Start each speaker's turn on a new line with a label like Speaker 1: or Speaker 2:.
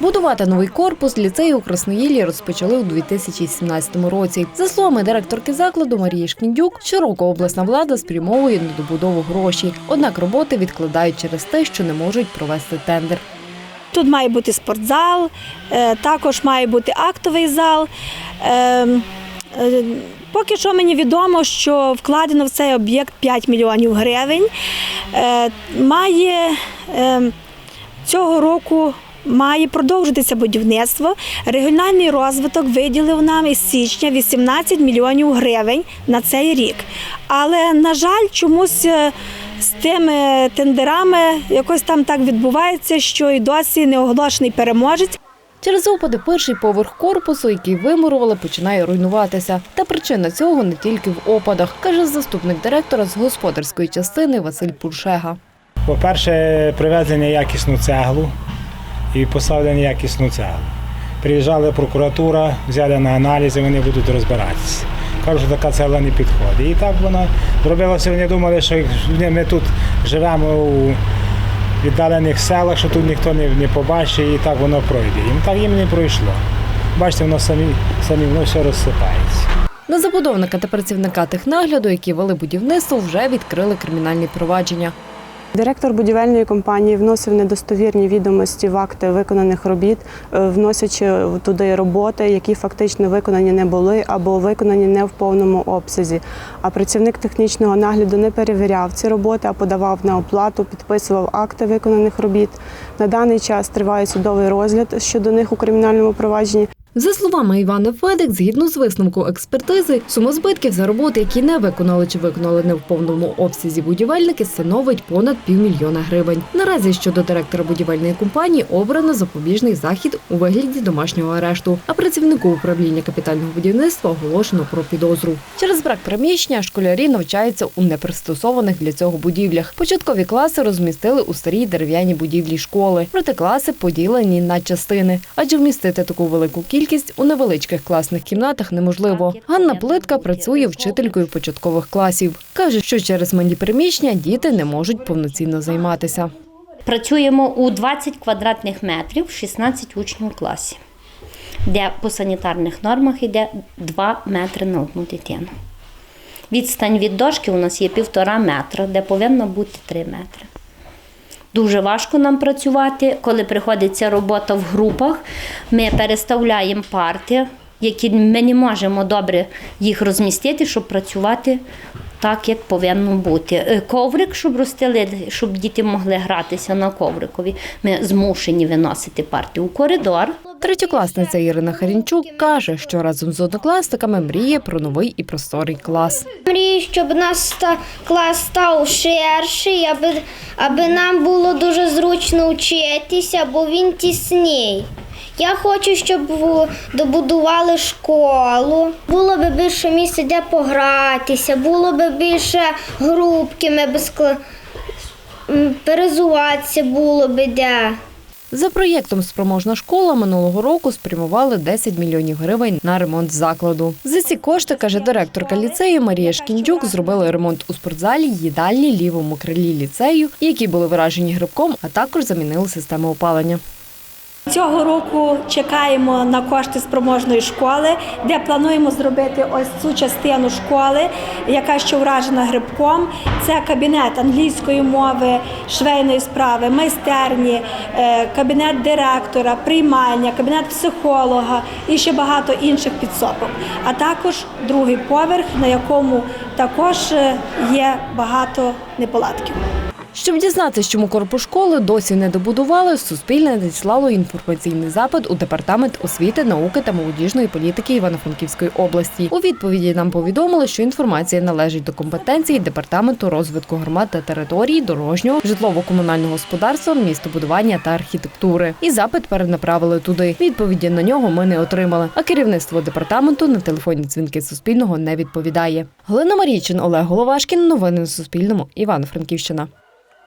Speaker 1: Будувати новий корпус ліцею у Красноїлі розпочали у 2017 році. За словами директорки закладу Марії Шкіндюк, щороку обласна влада спрямовує на добудову гроші. Однак роботи відкладають через те, що не можуть провести тендер.
Speaker 2: Тут має бути спортзал, е, також має бути актовий зал. Е, е, Поки що мені відомо, що вкладено в цей об'єкт 5 мільйонів гривень. Е, Має е, цього року має продовжитися будівництво. Регіональний розвиток виділив нам із січня 18 мільйонів гривень на цей рік. Але, на жаль, чомусь е, з тими тендерами якось там так відбувається, що і досі не оголошений переможець.
Speaker 1: Через опади перший поверх корпусу, який вимурували, починає руйнуватися. Та причина цього не тільки в опадах, каже заступник директора з господарської частини Василь Пуршега.
Speaker 3: По-перше, привезення якісну цеглу і поставлення якісну цеглу. Приїжджала прокуратура, взяли на аналізи, вони будуть розбиратися. Кажуть, що така цегла не підходить. І так воно зробилося, вони думали, що ми тут живемо у віддалених селах, що тут ніхто не побачить, і так воно пройде. Їм так їм не пройшло. Бачите, воно самі, самі воно все розсипається.
Speaker 1: На забудовника та працівника технагляду, які вели будівництво, вже відкрили кримінальні провадження.
Speaker 4: Директор будівельної компанії вносив недостовірні відомості в акти виконаних робіт, е, вносячи туди роботи, які фактично виконані не були або виконані не в повному обсязі. А працівник технічного нагляду не перевіряв ці роботи, а подавав на оплату, підписував акти виконаних робіт. На даний час триває судовий розгляд щодо них у кримінальному провадженні.
Speaker 1: За словами Івана Федик, згідно з висновку експертизи, сума збитків за роботи, які не виконали чи виконали не в повному обсязі будівельники, становить понад півмільйона гривень. Наразі щодо директора будівельної компанії обрано запобіжний захід у вигляді домашнього арешту, а працівнику управління капітального будівництва оголошено про підозру. Через брак приміщення школярі навчаються у непристосованих для цього будівлях. Початкові класи розмістили у старій дерев'яній будівлі школи, проте класи поділені на частини, адже вмістити таку велику кількість у невеличких класних кімнатах неможливо. Ганна Плитка працює вчителькою початкових класів. каже, що через малі приміщення діти не можуть повноцінно займатися.
Speaker 5: Працюємо у 20 квадратних метрів, 16 учнів в класі, де по санітарних нормах йде 2 метри на одну дитину. Відстань від дошки у нас є півтора метра, де повинно бути 3 метри. Дуже важко нам працювати. Коли приходиться робота в групах, ми переставляємо парти, які ми не можемо добре їх розмістити, щоб працювати так, як повинно бути. Е, Коврик, щоб розстелити, щоб діти могли гратися на коврикові. Ми змушені виносити парти у коридор.
Speaker 1: Третьокласниця Ірина Харінчук каже, що разом з однокласниками мріє про новий і просторий клас.
Speaker 6: Мрію, щоб наш клас став ширший, аби, аби нам було дуже зручно вчитися, бо він тісній. Я хочу, щоб добудували школу. Було б більше місця, де погратися, було б більше групки, ми б скла... перезуватися було б де.
Speaker 1: За проєктом Спроможна школа минулого року спрямували 10 мільйонів гривень на ремонт закладу. За ці кошти, каже директорка ліцею Марія Шкіндюк, зробили ремонт у спортзалі, їдальні, лівому крилі ліцею, які були виражені грибком, а також замінили систему опалення.
Speaker 2: Цього року чекаємо на кошти спроможної школи, де плануємо зробити ось цю частину школи, яка ще вражена грибком. Це кабінет англійської мови, швейної справи, майстерні, е, кабінет директора, приймальня, кабінет психолога і ще багато інших підсобок. А також другий поверх, на якому також е, є багато неполадків.
Speaker 1: Щоб дізнатися, чому корпус школи досі не добудували, Суспільне надіслало інформаційний запит у департамент освіти, науки та молодіжної політики Івано-Франківської області. У відповіді нам повідомили, що інформація належить до компетенції департаменту розвитку громад та територій, дорожнього, житлово-комунального господарства, містобудування та архітектури. І запит перенаправили туди. Відповіді на нього ми не отримали. А керівництво департаменту на телефонні дзвінки Суспільного не відповідає. Галина Марійчин, Олег Головашкін. Новини на Суспільному. Івано-Франківщина.